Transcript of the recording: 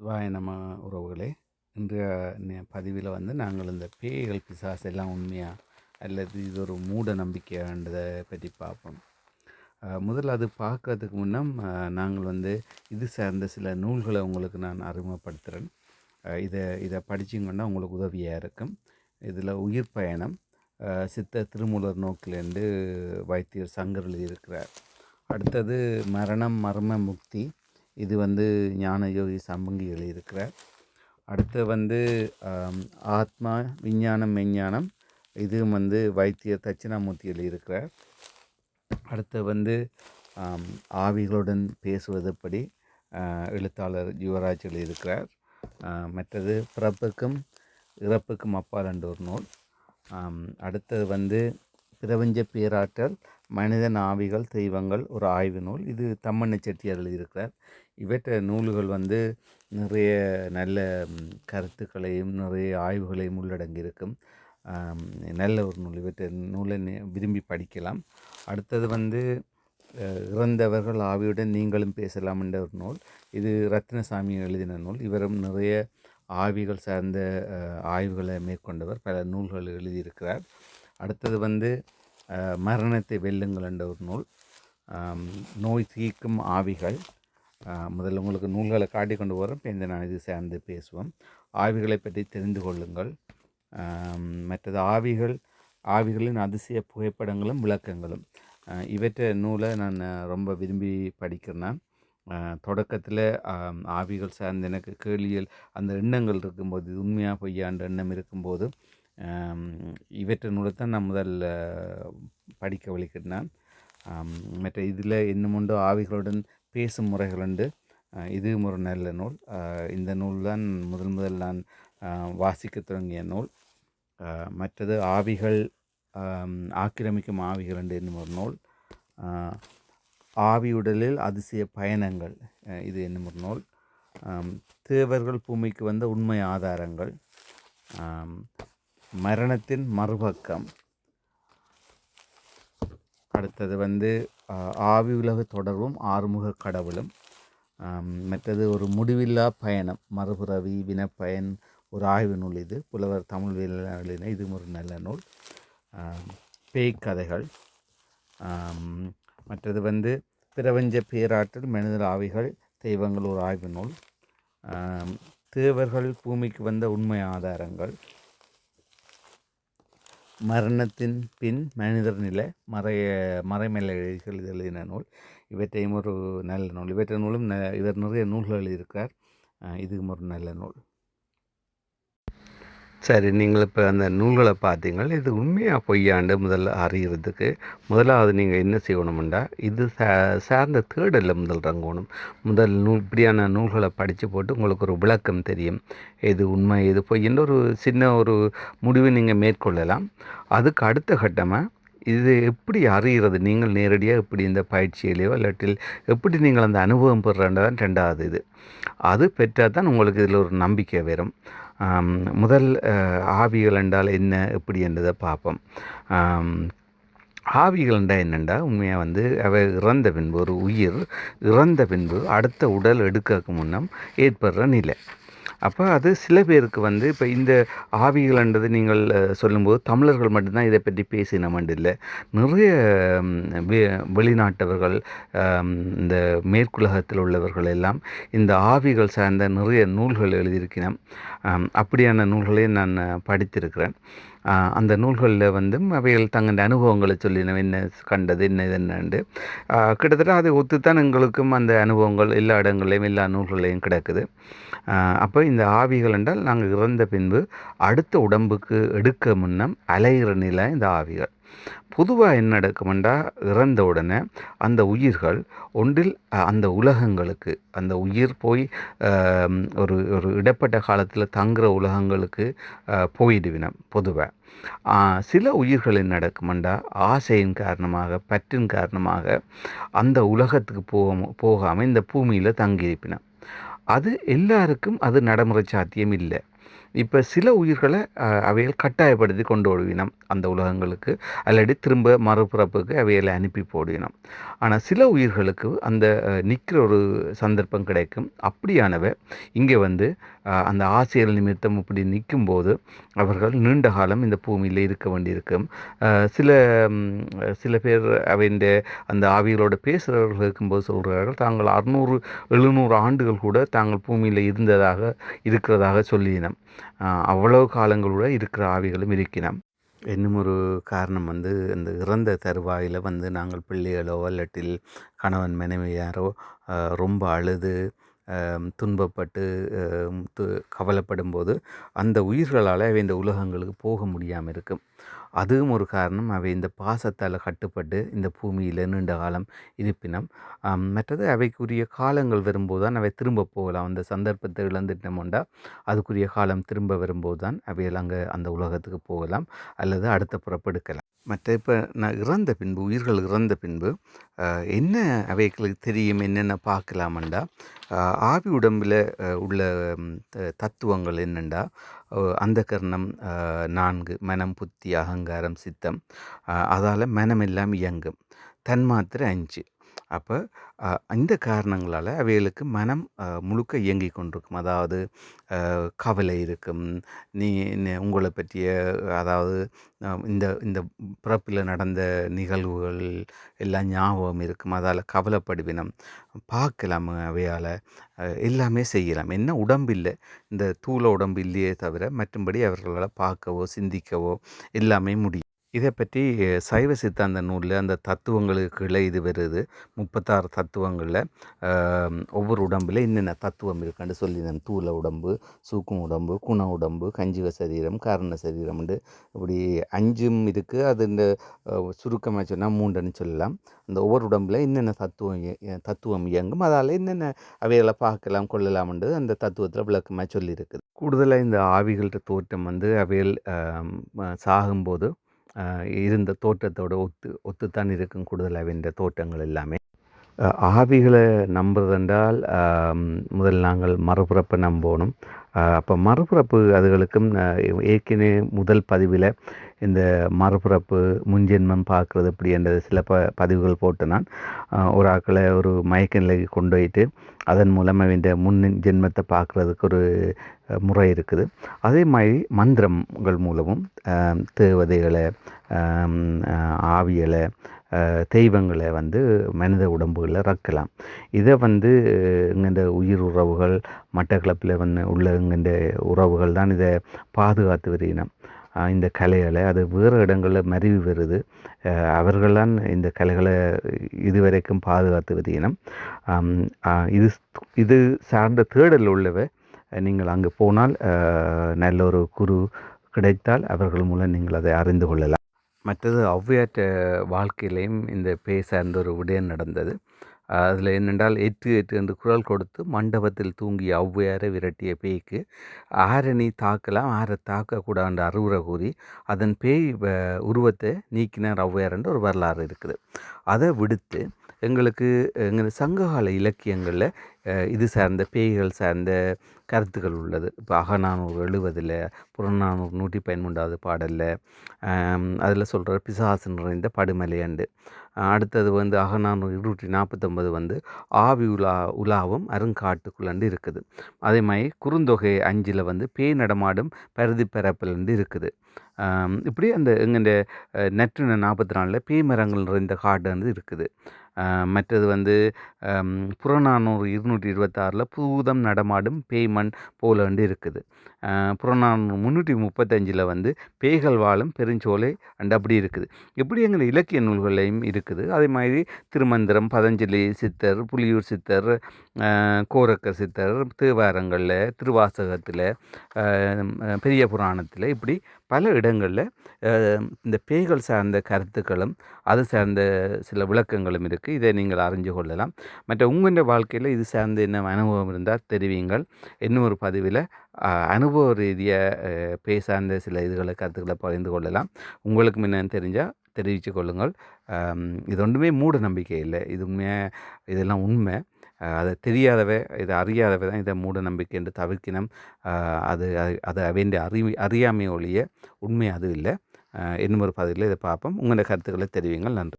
சிவாய உறவுகளே இன்றைய நே- பதிவில் வந்து நாங்கள் இந்த பேய்கள் பிசாசு எல்லாம் உண்மையா? அல்லது இது ஒரு மூட நம்பிக்கைன்றதை பற்றி பார்ப்போம். முதல்ல அது பார்க்கறதுக்கு முன்னம் நாங்கள் வந்து இது சார்ந்த சில நூல்களை உங்களுக்கு நான் அறிமுகப்படுத்துகிறேன் இதை இதை படிச்சிங்கன்னா உங்களுக்கு உதவியாக இருக்கும். இதில் உயிர் பயணம் சித்த திருமூலர் நோக்கிலேருந்து வைத்தியர் சங்கர் எழுதியிருக்கிறார். அடுத்தது மரணம் மர்ம முக்தி இது வந்து ஞான யோகி சம்பங்கி எழுதியிருக்கிறார். அடுத்து வந்து ஆத்மா விஞ்ஞானம் மெஞ்ஞானம் இதுவும் வந்து வைத்தியர் தட்சிணாமூர்த்தி எழுதியிருக்கிறார். அடுத்து வந்து ஆவிகளுடன் பேசுவது படி எழுத்தாளர் யுவராஜ் எழுதியிருக்கிறார். மற்றது பிறப்புக்கும் இறப்புக்கும் அப்பால் என்ற ஒரு நூல். அடுத்தது வந்து பிரபஞ்ச பேராற்றல் மனிதன் ஆவிகள் தெய்வங்கள் ஒரு ஆய்வு நூல். இது தம்மண்ண செட்டியார் எழுதியிருக்கிறார் இவற்றை நூல்கள் வந்து நிறைய நல்ல கருத்துக்களையும் நிறைய ஆய்வுகளையும் உள்ளடங்கியிருக்கும். நல்ல ஒரு நூல். இவற்றை நூலை விரும்பி படிக்கலாம். அடுத்தது வந்து இறந்தவர்கள் ஆவியுடன் நீங்களும் பேசலாம் என்ற ஒரு நூல். இது ரத்னசாமி எழுதின நூல். இவரும் நிறைய ஆவிகள் சார்ந்த ஆய்வுகளை மேற்கொண்டவர். பல நூல்கள் எழுதியிருக்கிறார். அடுத்தது வந்து மரணத்தை வெல்லுங்கள் என்ற ஒரு நூல். நோய் தீர்க்கும் ஆவிகள். முதல்ல உங்களுக்கு நூல்களை காட்டி கொண்டு போகிறேன் இப்போ இந்த நான் இது சேர்ந்து பேசுவோம். ஆவிகளை பற்றி தெரிந்து கொள்ளுங்கள். மற்றது ஆவிகள் ஆவிகளின் அதிசய புகைப்படங்களும் விளக்கங்களும். இவற்றை நூலை நான் ரொம்ப விரும்பி படிக்கிறேன் தொடக்கத்தில் ஆவிகள் சார்ந்த எனக்கு கேளியல் அந்த எண்ணங்கள் இருக்கும்போது இது உண்மையாக பொய்யான்ற எண்ணம் இருக்கும்போது ஆம், நூலை தான் நான் முதல்ல படிக்க வலிக்கிட்டேன் மற்ற இதில் இன்னும் ஆவிகளுடன் பேசும் முறைகள் உண்டு. இதுவும் ஒரு நல்ல நூல். இந்த நூல் தான் முதல் முதல் நான் வாசிக்க தொடங்கிய நூல். மற்றது ஆவிகள் ஆக்கிரமிக்கும் ஆவிகள் என்று என்னும் ஒரு நூல். ஆவியுடலில் அதிசய பயணங்கள் இது என்னும் ஒரு நூல். தேவர்கள் பூமிக்கு வந்த உண்மை ஆதாரங்கள். மரணத்தின் மறுபக்கம். அடுத்தது வந்து ஆவி உலக தொடர்பும் ஆறுமுக கடவுளும். மற்றது ஒரு முடிவில்லா பயணம் மறுபுறவி வினப்பயன் ஒரு ஆய்வு நூல் இது புலவர் தமிழ் எழுதின இது ஒரு நல்ல நூல். ஆம், பேய் கதைகள். மற்றது வந்து பிரபஞ்ச பேராற்றல் மனித ஆவிகள் தெய்வங்கள் ஒரு ஆய்வு நூல். தேவர்கள் பூமிக்கு வந்த உண்மை ஆதாரங்கள். மரணத்தின் பின் மனிதர் நிலை மறைய மறைமலை இது எழுதின நூல். இவற்றையும் ஒரு நல்ல நூல். இவற்றை நூலும் ந- இவர் நிறைய நூல்கள் எழுதியிருக்கார். இதுவும் ஒரு நல்ல நூல். சரி நீங்கள் இப்போ அந்த நூல்களை பார்த்தீங்கள். இது உண்மையாக பொய்யாண்டு முதல்ல அறிகிறதுக்கு முதலாவது நீங்கள் என்ன செய்யணும்டா இது சா சார்ந்த தேடலில் முதல் ரங்கணும். முதல் நூல் இப்படியான நூல்களை படித்து போட்டு உங்களுக்கு ஒரு விளக்கம் தெரியும். எது உண்மை எது பொய்ன்னு ஒரு சின்ன ஒரு முடிவை நீங்கள் மேற்கொள்ளலாம். அதுக்கு அடுத்த கட்டமாக இது எப்படி அறிகிறது நீங்கள் நேரடியாக எப்படி இந்த பயிற்சியிலையோ இல்லாட்டில் எப்படி நீங்கள் அந்த அனுபவம் பெறுறன்றதான் ரெண்டாவது இது. அது பெற்றால் தான் உங்களுக்கு இதில் ஒரு நம்பிக்கை வரும். முதல் ஆவிகள் என்றால் என்ன எப்படி என்றதை பார்ப்போம். ஆம், ஆவிகள் என்றால் உண்மையாக வந்து அவை இறந்த பின்பு ஒரு உயிர் இறந்த பின்பு அடுத்த உடல் எடுக்கிறதுக்கு முன்னம் ஏற்படுற நிலை. அப்போ அது சில பேருக்கு வந்து இப்போ இந்த ஆவிகள்ன்றது நீங்கள் சொல்லும்போது தமிழர்கள் மட்டும்தான் இதை பற்றி பேசினமண்டு இல்லை நிறைய வெ- வெளிநாட்டவர்கள் இந்த மேற்குலகத்தில் உள்ளவர்கள் எல்லாம் இந்த ஆவிகள் சார்ந்த நிறைய நூல்கள் எழுதியிருக்கிறேன் அப்படியான நூல்களையும் நான் படித்திருக்கிறேன். அந்த நூல்களில் வந்து அவைகள் தங்கள் அனுபவங்களை சொல்லின என்ன கண்டது என்ன என்னண்டு கிட்டத்தட்ட அதை ஒத்துத்தான் எங்களுக்கும் அந்த அனுபவங்கள் எல்லா இடங்களையும் எல்லா நூல்களையும் கிடக்குது. அப்போ இந்த ஆவிகள் என்றால் நாங்கள் இறந்த பின்பு அடுத்த உடம்புக்கு எடுக்க முன்னம் அலைகிற நிலை இந்த ஆவிகள். பொதுவாக என்ன நடக்குமெண்டா இறந்த உடனே அந்த உயிர்கள் ஒன்றில் அந்த உலகங்களுக்கு அந்த உயிர் போய் ஒரு ஒரு இடப்பட்ட காலத்தில் தங்குற உலகங்களுக்கு போயிடுவினம் பொதுவாக சில உயிர்கள் என்ன நடக்குமெண்டா ஆசையின் காரணமாக பற்றின் காரணமாக அந்த உலகத்துக்கு போக போகாமல் இந்த பூமியில் தங்கியிருப்பினம். அது எல்லாருக்கும் அது நடைமுறை சாத்தியம் இல்லை. இப்போ சில உயிர்களை அவைகள் கட்டாயப்படுத்தி கொண்டு ஓடுவினம் அந்த உலகங்களுக்கு. அல்லது திரும்ப மறுபிறப்புக்கு அவைகளை அனுப்பி போடுவினம். ஆனால் சில உயிர்களுக்கு அந்த நிற்கிற ஒரு சந்தர்ப்பம் கிடைக்கும். அப்படியானவை இங்கே வந்து அந்த ஆசைகள் நிமித்தம் இப்படி நிற்கும்போது அவர்கள் நீண்ட காலம் இந்த பூமியில் இருக்க வேண்டியிருக்கும். சில சில பேர் அவைண்ட அந்த ஆவிகளோட பேசுகிறவர்கள் இருக்கும்போது சொல்கிறார்கள் தாங்கள் அறுநூறு எழுநூறு ஆண்டுகள் கூட தாங்கள் பூமியில் இருந்ததாக இருக்கிறதாக சொல்லினோம் அவ்வளோ காலங்களோட இருக்கிற ஆவிகளும் இருக்கினோம். இன்னும் ஒரு காரணம் வந்து இந்த இறந்த தருவாயில் வந்து நாங்கள் பிள்ளைகளோ அல்லட்டில் கணவன் மனைவியாரோ ரொம்ப அழுது துன்பப்பட்டு து கவலைப்படும் போது அந்த உயிர்களால் இந்த உலகங்களுக்கு போக முடியாமல் இருக்கும். அதுவும் ஒரு காரணம். அவை இந்த பாசத்தால் கட்டுப்பட்டு இந்த பூமியில் நீண்ட காலம் இருப்பினம். மற்றது அவைக்குரிய காலங்கள் வரும்போது தான் அவை திரும்ப போகலாம். அந்த சந்தர்ப்பத்தை இழந்துட்டோம்டா அதுக்குரிய காலம் திரும்ப வரும்போது தான் அவைகள் அங்கே அந்த உலகத்துக்கு போகலாம் அல்லது அடுத்த புறப்படுக்கலாம். மற்ற இப்போ நான் இறந்த பின்பு உயிர்கள் இறந்த பின்பு என்ன அவைகளுக்கு தெரியும்? என்னென்ன பார்க்கலாமண்டா ஆவி உடம்பில் உள்ள த- தத்துவங்கள் என்னெண்டா அந்த கர்ணம் நான்கு மனம் புத்தி அகங்காரம் சித்தம் அதால் மனம் எல்லாம் இயங்கும். தன்மாத்திரை அஞ்சு. அப்போ இந்த காரணங்களால் அவைகளுக்கு மனம் முழுக்க இயங்கி கொண்டிருக்கும். அதாவது கவலை இருக்கும். நீ உங்களை பற்றிய அதாவது இந்த இந்த பிறப்பில் நடந்த நிகழ்வுகள் எல்லாம் ஞாபகம் இருக்கும். அதால் கவலைப்படுவினம். பார்க்கலாம் அவையால். எல்லாமே செய்யலாம். என்ன உடம்பு இல்லை இந்த தூள உடம்பு இல்லையே தவிர மற்றும்படி அவர்களால் பார்க்கவோ சிந்திக்கவோ எல்லாமே முடியும். இதை பற்றி சைவ சித்தாந்த நூலில் அந்த தத்துவங்களுக்குள்ளே இது வருது. முப்பத்தாறு தத்துவங்களில். ஒவ்வொரு உடம்புல என்னென்ன தத்துவம் இருக்குன்னு சொல்லி தூள உடம்பு சூக்கும் உடம்பு குண உடம்பு கஞ்சிவ சரீரம் காரண சரீரம்ண்டு. இப்படி அஞ்சும் இருக்குது அது இந்த சுருக்கமாக சொன்னால் மூண்டுன்னு சொல்லலாம். அந்த ஒவ்வொரு உடம்பில் என்னென்ன தத்துவம் தத்துவம் இயங்கும். அதால் என்னென்ன அவைகளை பார்க்கலாம் கொள்ளலாம்ன்றது அந்த தத்துவத்தில் விளக்கமாக சொல்லியிருக்குது கூடுதலாக இந்த ஆவிகள்கிட்ட தோற்றம் வந்து அவைகள் சாகும்போது இருந்த தோற்றத்தோட ஒத்து ஒத்துத்தான் இருக்கும் கூடுதலாக இந்த தோட்டங்கள் எல்லாமே. ஆவிகளை நம்புறதென்றால் முதல் நாங்கள் மறுபிறப்பை நம்பணும் அப்போ மறுபிறப்பு அதுகளுக்கும் ஏற்கனவே முதல் பதிவில் இந்த மறுபிறப்பு முன்ஜென்மம் பார்க்குறது இப்படின்றது சில ப பதிவுகள் போட்டு நான் ஒரு ஆக்களை ஒரு மயக்க நிலைக்கு கொண்டு போயிட்டு அதன் மூலமாக இந்த முன் ஜென்மத்தை பார்க்குறதுக்கு ஒரு முறை இருக்குது. அதே மாதிரி மந்திரங்கள் மூலமும் தேவதைகளை ஆவியலை தெய்வங்களை வந்து மனித உடம்புகளில் ரக்கலாம் இதை வந்து இங்கே உயிர் உறவுகள் மட்டக்களப்பில் வந்து உள்ள இங்கே உறவுகள் தான் இதை பாதுகாத்து வருகினோம் இந்த கலைகளை அது வேறு இடங்களில் மருவி வருது அவர்களான் இந்த கலைகளை இதுவரைக்கும் பாதுகாத்து இனம். இது இது சார்ந்த தேடல் உள்ளவை. நீங்கள் அங்கே போனால் நல்ல ஒரு குரு கிடைத்தால் அவர்கள் மூலம் நீங்கள் அதை அறிந்து கொள்ளலாம். மற்றது ஔவையாற்ற வாழ்க்கையிலையும் இந்த பேய் சார்ந்த ஒரு விடயம் நடந்தது. அதில் என்னென்றால் எட்டு எட்டு என்று குரல் கொடுத்து மண்டபத்தில் தூங்கிய ஔவையாரை விரட்டிய பேய்க்கு ஆரை நீ தாக்கலாம் ஆரை தாக்கக்கூடாது அறிவுரை கூறி அதன் பேய் வ- உருவத்தை நீக்கினார் ஔவையார் என்று ஒரு வரலாறு இருக்குது. அதை விடுத்து எங்களுக்கு எங்கள் சங்ககால இலக்கியங்களில் இது சார்ந்த பேய்கள் சார்ந்த கருத்துக்கள் உள்ளது. இப்போ அகநானூறு எழுவதில் புறநானூறு நூற்றி பதிமூன்றாவது பாடலில் அதில் சொல்கிற பிசாசு நிறைந்த படுமலையண்டு அடுத்தது வந்து அகநானூறு இருநூற்றி நாற்பத்தொம்பது வந்து ஆவி உலா உலாவும் அருங்காட்டுக்குள்ளண்டு இருக்குது. அதே மாதிரி குறுந்தொகை அஞ்சில் வந்து பேய் நடமாடும் பருதி பரப்புலேருந்து இருக்குது. இப்படி அந்த எங்கள்ட நெற்றின நாற்பத்தி நாலில் பேய் மரங்கள் நிறைந்த காடு வந்து இருக்குது. மற்றது வந்து புறநானூறு இரு இருநூற்றி இருபத்தாறில் பூதம் நடமாடும் பேய்மண் போலண்டு இருக்குது. ஆஹ் புறநானூறு முந்நூற்றி முப்பத்தஞ்சில் வந்து பேய்கள் வாழும் பெருஞ்சோலை அண்டு அப்படி இருக்குது. இப்படி எங்கள் இலக்கிய நூல்களையும் இருக்குது. அதே மாதிரி திருமந்திரம் பதஞ்சலி சித்தர் புலியூர் சித்தர் கோரக்க கோரக்கர் சித்தர் தேவாரங்களில் திருவாசகத்தில் பெரிய புராணத்தில் இப்படி பல இடங்களில் இந்த பேய்கள் சார்ந்த கருத்துக்களும் அது சார்ந்த சில விளக்கங்களும் இருக்குது இதை நீங்கள் அறிஞ்சு கொள்ளலாம். மற்ற உங்களுடைய வாழ்க்கையில் இது சார்ந்த என்ன அனுபவம் இருந்தால் தெரிவிங்கள் இன்னொரு பதிவில் அனுபவ ரீதியாக பேய் சார்ந்த சில இதுகளை கருத்துக்களை பகிர்ந்து கொள்ளலாம். உங்களுக்கு என்னென்னு தெரிஞ்சால் தெரிவித்து கொள்ளுங்கள். இது ஒன்றுமே மூட நம்பிக்கை இல்லை. இது உண்மையாக இதெல்லாம் உண்மை. அது தெரியாதவை இதை அறியாதவை தான் இதை மூட நம்பிக்கை என்று தவிர்க்கணும். அது அது- அது அறி அறியாமை ஒழிய உண்மை அது இல்லை. இன்னும் ஒரு பதிவில் இதை பார்ப்போம். உங்களோட கருத்துக்களை தெரிவிங்கள் நன்றி.